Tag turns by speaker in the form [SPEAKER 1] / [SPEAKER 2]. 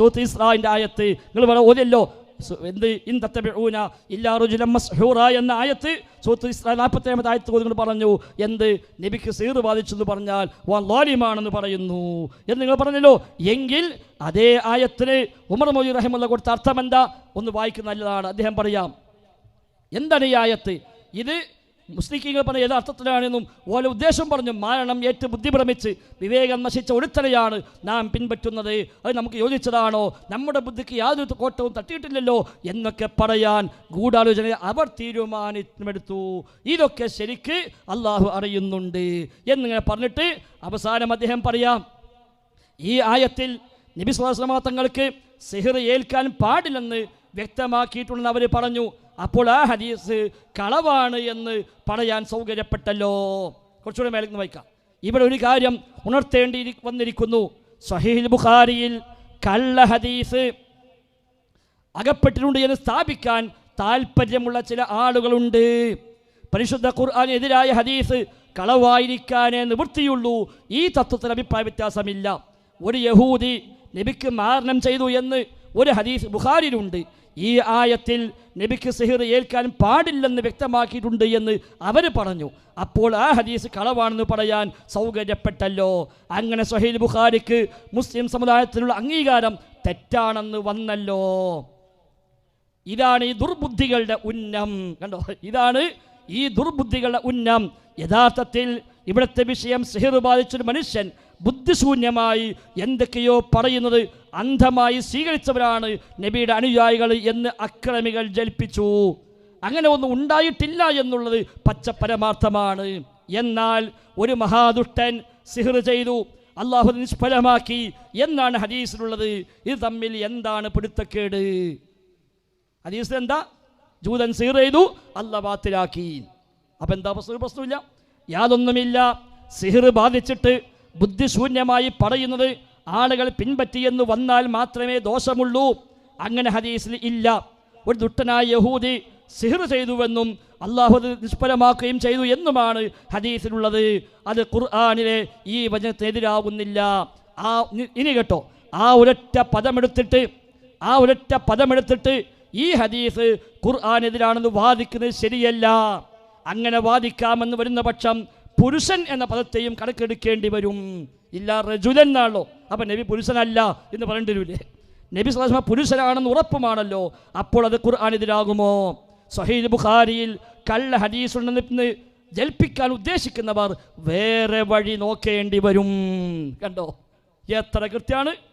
[SPEAKER 1] Soothe ഇസ്രായിന്റെ ആയത്ത്. നിങ്ങൾ വേറെ ഓതിയല്ലോ. എന്ത്? ഇൻ തത്തബിഊന ഇല്ലാ റുജുലം മസ്ഹൂറ എന്ന ആയത്ത് സൂത്ത് ഇസ്രാ നാൽപ്പത്തേഴാമത്തെ ആയത്ത് നിങ്ങൾ പറഞ്ഞു. എന്ത്? നബിക്ക് സീർ ബാധിച്ചു എന്ന് പറഞ്ഞാൽ വാലിമാണെന്ന് പറയുന്നു. എന്ന് നിങ്ങൾ പറഞ്ഞല്ലോ. എങ്കിൽ അതേ ആയത്തിന് ഉമർ മൊയ്യൂർ റഹിമുള്ള കൊടുത്ത അർത്ഥം എന്താ? ഒന്ന് വായിക്കുന്ന നല്ലതാണ്. അദ്ദേഹം പറയാം. എന്താണ് ഈ ആയത്ത്? ഇത് മുസ്ലിങ്ങൾ പറഞ്ഞ യഥാർത്ഥത്തിലാണെന്നും ഓരോ ഉദ്ദേശം പറഞ്ഞു മാരണം ഏറ്റ് ബുദ്ധിഭ്രമിച്ച് വിവേകം നശിച്ച ഒരുത്തനെയാണ് നാം പിൻപറ്റുന്നത്. അത് നമുക്ക് യോജിച്ചതാണോ? നമ്മുടെ ബുദ്ധിക്ക് യാതൊരു കോട്ടവും തട്ടിയിട്ടില്ലല്ലോ എന്നൊക്കെ പറയാൻ ഗൂഢാലോചന അവർ തീരുമാനമെടുത്തു ഇതൊക്കെ ശരിക്ക് അള്ളാഹു അറിയുന്നുണ്ട് എന്നിങ്ങനെ പറഞ്ഞിട്ട് അവസാനം അദ്ദേഹം പറയാം ഈ ആയത്തിൽ നബി സ്വലാസ്ലമ തങ്ങൾക്ക് സിഹിർ ഏൽക്കാൻ പാടില്ലെന്ന് വ്യക്തമാക്കിയിട്ടുണ്ടെന്ന് അവർ പറഞ്ഞു. അപ്പോൾ ആ ഹദീസ് കളവാണ് എന്ന് പറയാൻ സൗകര്യപ്പെട്ടല്ലോ. കുറച്ചുകൂടെ മേലേക്ക് വായിക്കാം. ഇവിടെ ഒരു കാര്യം ഉണർത്തേണ്ടി വന്നിരിക്കുന്നു. സഹീൽ ബുഖാരിയിൽ കള്ള ഹദീസ് അകപ്പെട്ടിട്ടുണ്ട് എന്ന് സ്ഥാപിക്കാൻ താല്പര്യമുള്ള ചില ആളുകളുണ്ട്. പരിശുദ്ധ ഖുർആാനെതിരായ ഹദീസ് കളവായിരിക്കാനേ നിവൃത്തിയുള്ളൂ. ഈ തത്വത്തിൽ അഭിപ്രായ വ്യത്യാസമില്ല. ഒരു യഹൂദി നബിക്ക് മാരണം ചെയ്തു എന്ന് ഒരു ഹദീസ് ബുഖാരിലുണ്ട് ഈ ആയത്തിൽ നബിക്ക് സിഹിർ ഏൽക്കാൻ പാടില്ലെന്ന് വ്യക്തമാക്കിയിട്ടുണ്ട് എന്ന് അവർ പറഞ്ഞു. അപ്പോൾ ആ ഹദീസ് കളവാണെന്ന് പറയാൻ സൗകര്യപ്പെട്ടല്ലോ. അങ്ങനെ സഹീൽ ബുഖാരിക്ക് മുസ്ലിം സമുദായത്തിലുള്ള അംഗീകാരം തെറ്റാണെന്ന് വന്നല്ലോ. ഇതാണ് ഈ ദുർബുദ്ധികളുടെ ഉന്നം. കണ്ടോ? ഇതാണ് ഈ ദുർബുദ്ധികളുടെ ഉന്നം. യഥാർത്ഥത്തിൽ ഇവിടുത്തെ വിഷയം സിഹിർ ബാധിച്ചൊരു മനുഷ്യൻ ബുദ്ധിശൂന്യമായി എന്തൊക്കെയോ പറയുന്നത് അന്ധമായി സ്വീകരിച്ചവരാണ് നബിയുടെ അനുയായികൾ എന്ന് അക്രമികൾ ജൽപ്പിച്ചു അങ്ങനെ ഒന്നും ഉണ്ടായിട്ടില്ല എന്നുള്ളത് പച്ച പരമാർത്ഥമാണ് എന്നാൽ ഒരു മഹാദുഷ്ടൻ സിഹിർ ചെയ്തു. അള്ളാഹു നിഷ്ഫലമാക്കി എന്നാണ് ഹദീസിലുള്ളത്. ഇത് തമ്മിൽ എന്താണ് പിടുത്തക്കേട് ഹദീസിൽ എന്താ ജൂതൻ സിഹിർ ചെയ്തു അല്ല ബാത്തിലാക്കി. അപ്പം എന്താ പ്രശ്നം? പ്രശ്നമില്ല. യാതൊന്നുമില്ല. സിഹിർ ബാധിച്ചിട്ട് ബുദ്ധിശൂന്യമായി പറയുന്നത് ആളുകൾ പിൻപറ്റിയെന്ന് വന്നാൽ മാത്രമേ ദോഷമുള്ളൂ. അങ്ങനെ ഹദീസിൽ ഇല്ല. ഒരു ദുഷ്ടനായ യഹൂദി സിഹിർ ചെയ്തുവെന്നും അള്ളാഹു നിഷ്ഫലമാക്കുകയും ചെയ്തു എന്നുമാണ് ഹദീസിലുള്ളത്. അത് ഖുർആാനിലെ ഈ വചനത്തിനെതിരാകുന്നില്ല ആ ഇനി കേട്ടോ. ആ ഒരൊറ്റ പദമെടുത്തിട്ട് ആ ഒരൊറ്റ പദമെടുത്തിട്ട് ഈ ഹദീസ് ഖുർആാനെതിരാണെന്ന് വാദിക്കുന്നത് ശരിയല്ല. അങ്ങനെ വാദിക്കാമെന്ന് വരുന്ന പക്ഷം പുരുഷൻ എന്ന പദത്തെയും കണക്കെടുക്കേണ്ടി വരും. ഇല്ല റജുലൻ എന്നാണല്ലോ. അപ്പം നബി പുരുഷനല്ല എന്ന് പറയേണ്ടി വരില്ലേ നബി സ്വലാസ്മ പുരുഷനാണെന്ന് ഉറപ്പുമാണല്ലോ. അപ്പോൾ അത് ഖുർആാനെതിരാകുമോ സഹീദ് ബുഖാരിയിൽ കള്ള ഹദീസ് ഉണ്ടെന്ന് ജൽപ്പിക്കാൻ ഉദ്ദേശിക്കുന്നവർ വേറെ വഴി നോക്കേണ്ടി വരും. കണ്ടോ? എത്ര കൃത്യമാണ്